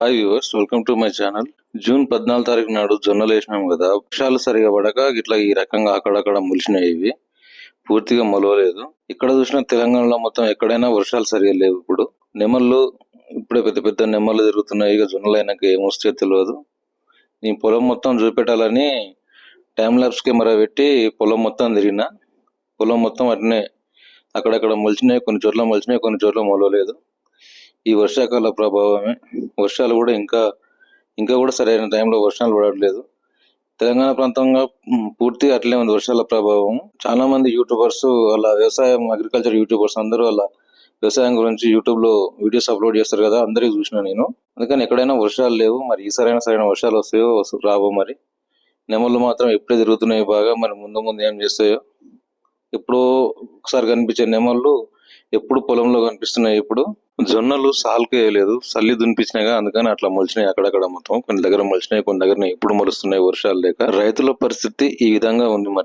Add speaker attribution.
Speaker 1: Hi viewers welcome to my channel June పద్నాలుగు తారీఖు నాడు జొన్నలు వేసినాం కదా. వర్షాలు సరిగా పడక ఇట్లా ఈ రకంగా అక్కడక్కడ మొలిచినాయి ఇవి. పూర్తిగా మొలవలేదు. ఇక్కడ చూసిన తెలంగాణలో మొత్తం ఎక్కడైనా వర్షాలు సరిగా లేవు ఇప్పుడు. నెమళ్ళు ఇప్పుడే పెద్ద పెద్ద నెమళ్ళు తిరుగుతున్నాయి. ఇక జొన్నలు అయినాక ఏమొస్తే తెలియదు నీ పొలం మొత్తం చూపెట్టాలని టైం ల్యాబ్స్ కెమెరా పెట్టి పొలం మొత్తం తిరిగిన. పొలం మొత్తం అట్నే అక్కడక్కడ మొలిచినాయి కొన్ని చోట్ల మొలిచినాయి కొన్ని చోట్ల మొలవలేదు. ఈ వర్షాకాల ప్రభావమే. వర్షాలు కూడా ఇంకా ఇంకా కూడా సరైన టైంలో వర్షాలు పడట్లేదు. తెలంగాణ ప్రాంతంగా పూర్తి పూర్తిగా అట్లే ఉంది వర్షాల ప్రభావం. చాలా మంది యూట్యూబర్స్ అలా వ్యవసాయం అగ్రికల్చర్ యూట్యూబర్స్ అందరూ అలా వ్యవసాయం గురించి యూట్యూబ్లో వీడియోస్ అప్లోడ్ చేస్తారు కదా అందరికి చూసిన నేను. అందుకని ఎక్కడైనా వర్షాలు లేవు మరి ఈసారైనా సరైన వర్షాలు వస్తాయో రావో మరి. నెమళ్ళు మాత్రం ఎప్పుడే తిరుగుతున్నాయి బాగా మరి ముందు ముందు ఏం చేస్తాయో. ఎప్పుడో ఒకసారి కనిపించే నెమళ్ళు ఎప్పుడు పొలంలో కనిపిస్తున్నాయి ఇప్పుడు? జొన్నలు సాల్కు వేయలేదు సల్లి దునిపించినాయిగా అందుకని అట్లా మొలిచినాయి అక్కడక్కడ మొత్తం. కొన్ని దగ్గర మొలిచినాయి కొన్ని దగ్గర ఇప్పుడు మొలుస్తున్నాయి వర్షాలు లేక. రైతుల పరిస్థితి ఈ విధంగా ఉంది మరి.